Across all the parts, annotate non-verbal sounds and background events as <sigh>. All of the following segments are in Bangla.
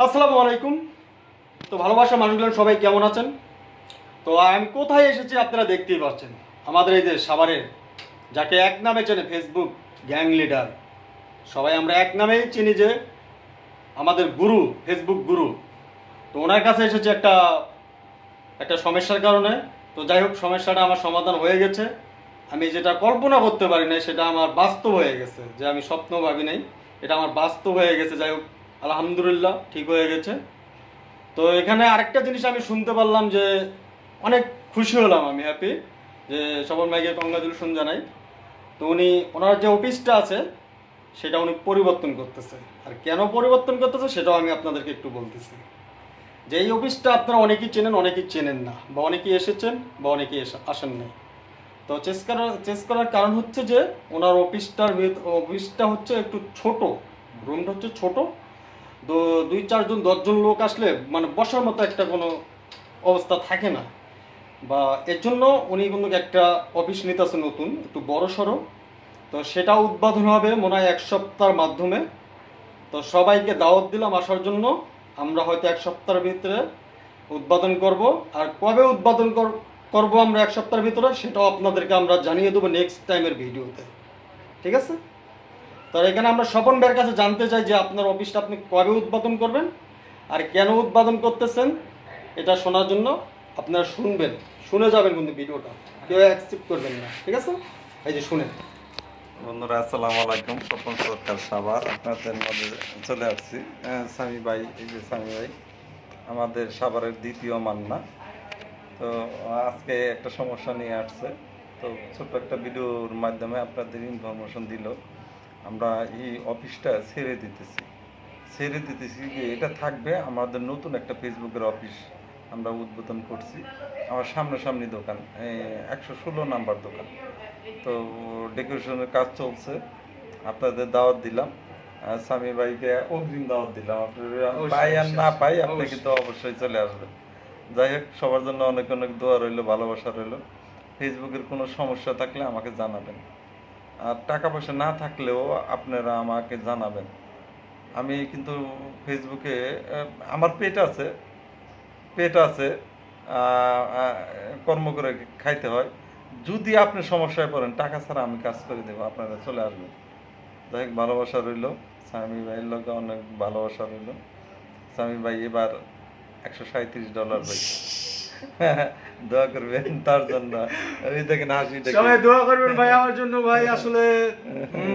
আসসালামু আলাইকুম। তো ভালোবাসা মানুষগুলো সবাই কেমন আছেন? তো আমি কোথায় এসেছি আপনারা দেখতেই পাচ্ছেন। আমাদের এই যে সাভারের, যাকে এক নামে চেনে ফেসবুক গ্যাং লিডার, সবাই আমরা এক নামেই চিনি যে আমাদের গুরু ফেসবুক গুরু। তো ওনার কাছে এসেছে একটা একটা সমস্যার কারণে। তো যাই হোক, সমস্যাটা আমার সমাধান হয়ে গেছে। আমি যেটা কল্পনা করতে পারি না সেটা আমার বাস্তব হয়ে গেছে, যে আমি স্বপ্ন ভাবি নাই। এটা আমার বাস্তব হয়ে গেছে, যাই হোক। আলহামদুলিল্লাহ, ঠিক হয়ে গেছে। তো এখানে আরেকটা জিনিস আমি শুনতে পারলাম যে অনেক খুশি হলাম আমি হ্যাপি যে সবল ভাইকে কংগ্রাচুলেশন জানাই। তো উনি, ওনার যে অফিসটা আছে, সেটা উনি পরিবর্তন করতেছে। আর কেন পরিবর্তন করতেছে, সেটাও আমি আপনাদেরকে একটু বলতেছি। যে এই অফিসটা আপনারা অনেকেই চেনেন অনেকেই চেনেন না, বা অনেকেই এসেছেন, বা অনেকেই আসেন নাই। তো চেস করার চেস করার কারণ হচ্ছে যে, ওনার অফিসটার অফিসটা হচ্ছে একটু ছোট রুমটা হচ্ছে ছোট তো দুই চারজন দশজন লোক আসলে মানে বসার মতো একটা কোনো অবস্থা থাকে না। বা এর জন্য উনি কিন্তু একটা অফিস নিতেছে নতুন, একটু বড় সড়ো। তো সেটা উদ্বোধন হবে মনে হয় এক সপ্তাহের মাধ্যমে। তো সবাইকে দাওয়াত দিলাম আসার জন্য। আমরা হয়তো এক সপ্তাহের ভিতরে উদ্বোধন করব। আর কবে উদ্বোধন কর- করব আমরা এক সপ্তাহের ভিতরে সেটাও আপনাদেরকে আমরা জানিয়ে দেবো নেক্সট টাইমের ভিডিওতে। ঠিক আছে? তো এখানে আমরা স্বপন ভাইয়ের কাছে জানতে চাই যে আপনার অফিসটা আপনি কবে উদ্বোধন করবেন আর কেন উদ্বোধন করতেছেন এটা শোনার জন্য আপনারা শুনবেন। শুনে যাবেন কিন্তু ভিডিওটা। কেউ অ্যাকসেপ্ট করবেন না, ঠিক আছে? এই যে শুনেন। বন্ধুরা, আসসালামু আলাইকুম। স্বপন সরকার সাভার। আপনাদের মধ্যে চলে আসছি। স্বামী ভাই, এই যে স্বামী ভাই, আমাদের সাভারের দ্বিতীয় মান্না। তো আজকে একটা সমস্যা নিয়ে আসছে। তো ছোট্ট একটা ভিডিওর মাধ্যমে আপনাদের ইনফরমেশন দিল। আমরা এই অফিসটা ছেড়ে দিতেছি। ছেড়ে দিতেছি যে এটা থাকবে আমাদের নতুন একটা ফেসবুকের অফিস আমরা উদ্বোধন করছি। আমার সামনাসামনি দোকান একশো ষোলো নাম্বার দোকান। তো ডেকোরেশনের কাজ চলছে আপনাদের দাওয়াত দিলাম। স্বামী ভাইকে অগ্রিম দাওয়াত দিলাম। আপনারা পাই আর না পাই আপনি কিন্তু অবশ্যই। চলে আসবেন যাই হোক সবার জন্য অনেক অনেক দোয়া রইল ভালোবাসা রইল। ফেসবুকের কোনো সমস্যা থাকলে আমাকে জানাবেন। টাকা পয়সা না থাকলেও আপনারা আমাকে জানাবেন। আমি কিন্তু ফেসবুকে আমার পেট আছে পেট আছে কর্ম করে খাইতে হয়। যদি আপনি সমস্যায় পড়েন, টাকা ছাড়া আমি কাজ করে দেবো, আপনারা চলে আসবেন। যাই হোক, ভালোবাসা রইল। স্বামী ভাইয়ের লোকে অনেক ভালোবাসা রইল। স্বামী ভাই এবার একশো সাঁত্রিশ ডলার পাইছে <laughs> দোয়া করবেন তার জন্য। ওই দেখেন হাসিটা কি। সবাই দোয়া করবেন ভাই আমার জন্য ভাই আসলে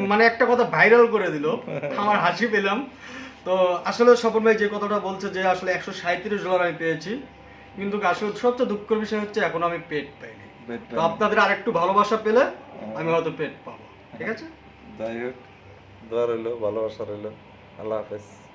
মানে একটা কথা ভাইরাল করে দিল। আমার হাসি পেলাম। তো আসলে স্বপন ভাই যে কথাটা বলছে যে আসলে একশো সাঁত্রিশ ডলার আমি পেয়েছি কিন্তু আসলে সবচেয়ে দুঃখের বিষয় হচ্ছে এখন আমি পেট পাইনি। তো আপনাদের আর একটু ভালোবাসা পেলে আমি হয়তো পেট পাবো। ঠিক আছে? যাই হোক দোয়া রইল ভালোবাসা রইল। আল্লাহ হাফেজ।